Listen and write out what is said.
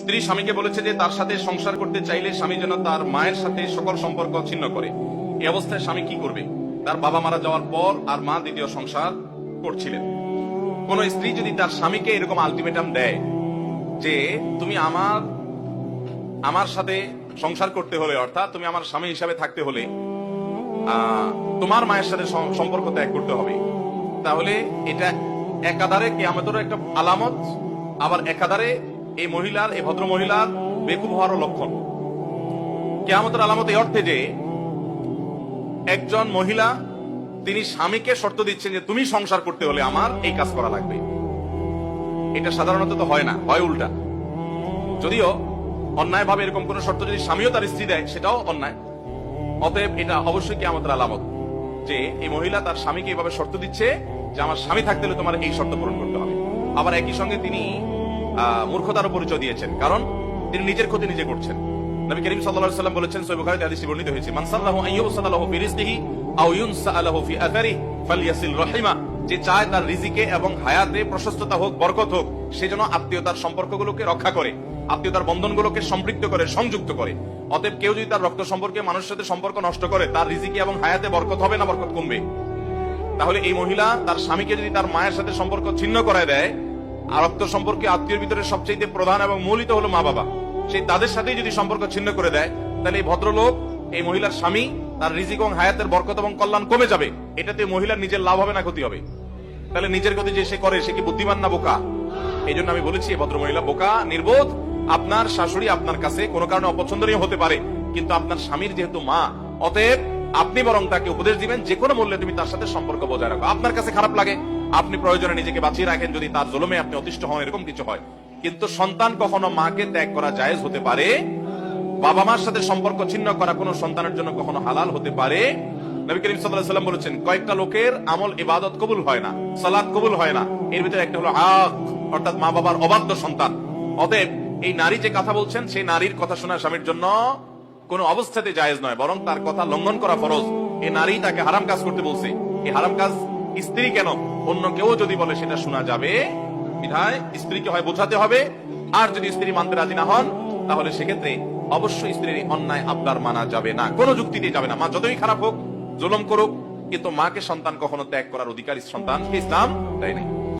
স্ত্রী স্বামীকে বলেছে যে তার সাথে সংসার করতে চাইলে স্বামী যেন তার মায়ের সাথে সকল সম্পর্ক ছিন্ন করে। এই অবস্থায় স্বামী কি করবে? তার বাবা মারা যাওয়ার পর আর মা দ্বিতীয় সংসার করছিলেন। কোন স্ত্রী যদি তার স্বামীকে এরকম আলটিমেটাম দেয় যে তুমি আমার আমার সাথে সংসার করতে হলে, অর্থাৎ তুমি আমার স্বামী হিসাবে থাকতে হলে তোমার মায়ের সাথে সম্পর্ক ত্যাগ করতে হবে, তাহলে এটা একাধারে কেয়ামতের একটা আলামত, আবার একাধারে এই মহিলার, এই ভদ্র মহিলার বেকুব হওয়ারও লক্ষণ। কেয়ামতের আলামত এই অর্থে যে, একজন মহিলা, তিনি স্বামীকে শর্ত দিচ্ছেন যে তুমি সংসার করতে হলে আমার এই কাজ করা লাগবে। এটা সাধারণত তো হয় না, হয় উল্টা। যদিও অন্যায় ভাবে এরকম কোন শর্ত যদি স্বামীও তার স্ত্রী দেয়, সেটাও অন্যায়। অতএব এটা অবশ্যই কি আমাদের আলামত যে, এই মহিলা তার স্বামীকে এভাবে শর্ত দিচ্ছে যে, আমার স্বামী থাকতে হলে তোমার এই শর্ত পূরণ করতে হবে। আবার একই সঙ্গে তিনি মূর্খতারও পরিচয় দিয়েছেন। কারণ তিনি নিজের ক্ষতি নিজে করছেন। নবী করিম সাল্লাল্লাহু সাল্লাম বলেছেন সহিহ বুখারীতে হাদিসে বর্ণিত হয়েছে, মান সাল্লাহু আন ইউসালাহু ফি রিজকিহি আও ইউনসালাহু ফি আথারিহি ফালইয়াসিল রাহিমা। যে চায় তার রিজিকে এবং হায়াতে প্রশস্ততা হোক, বরকত হোক, সে যেন আত্মীয়তার সম্পর্কগুলোকে রক্ষা করে, আত্মীয়তার বন্ধনগুলোকে সম্পৃক্ত করে, সংযুক্ত করে। অতএব কেউ যদি তার রক্ত সম্পর্কে মানুষের সাথে সম্পর্ক নষ্ট করে, তার রিজিকে এবং হায়াতে বরকত হবে না বরকত কমবে। তাহলে এই মহিলা তার স্বামীকে যদি তার মায়ের সাথে সম্পর্ক ছিন্ন করায় দেয় আর সম্পর্কে আত্মীয়ের ভিতরে সবচেয়ে প্রধান এবং মূলিত হলো মা বাবা। সেই তাদের সাথেই যদি সম্পর্ক ছিন্ন করে দেয়, তাহলে এই ভদ্রলোক, এই মহিলার স্বামী, তার রিজিক এবং হায়াতের বরকত এবং কল্যাণ কমে যাবে। এটাতে মহিলার নিজের লাভ হবে না ক্ষতি হবে। তাহলে নিজের গতি যে সে করে, সে কি বুদ্ধিমান না বোকা? এই জন্য আমি বলেছি ভদ্র মহিলা বোকা, নির্বোধ। আপনার শাশুড়ি আপনার কাছে কোনো কারণে অপছন্দনীয় হতে পারে, কিন্তু আপনার স্বামীর যেহেতু মা, অতএব আপনি বরং তাকে উপদেশ দিবেন যে কোনো মূল্যে তুমি তার সাথে সম্পর্ক বজায় রাখো। আপনার কাছে খারাপ লাগে আপনি প্রয়োজনে নিজেকে বাঁচিয়ে রাখেন, যদি তার জলমে আপনি অতিষ্ঠ হন, এরকম কিছু হয়। কিন্তু সন্তান কখনো মাকে ত্যাগ করা জায়েজ হতে পারে, বাবা মার সাথে সম্পর্ক ছিন্ন করা কোনো সন্তানের জন্য কখনো হালাল হতে পারে। নবী করিম সাল্লাম বলেছেন, কয়েকটা লোকের আমল ইবাদত কবুল হয় না, সালাত কবুল হয় না। এর ভিতরে একটা হলো অর্থাৎ মা বাবার অবাধ্য সন্তান। অতএব এই নারী যে কথা বলছেন, সেই নারীর কথা শোনা স্বামীর জন্য কোনো অবস্থাতে জায়েজ নয়, বরং তার কথা লঙ্ঘন করা ফরজ। এই নারী তাকে হারাম কাজ করতে বলছে। এই হারাম কাজ স্ত্রী কেন? অন্য কেউ যদি বলে সেটা শোনা যাবে, বিধায় স্ত্রীকে হয় বোঝাতে হবে। আর যদি স্ত্রী মানতে রাজি না হন, তাহলে সেক্ষেত্রে অবশ্যই স্ত্রীর অন্যায় আবদার মানা যাবে না। কোনো যুক্তি দিয়ে যাবে না। মা যতই খারাপ হোক, জুলম করুক, কিন্তু মাকে সন্তান কখনো ত্যাগ করার অধিকারী সন্তান ইসলাম? তাই নেই?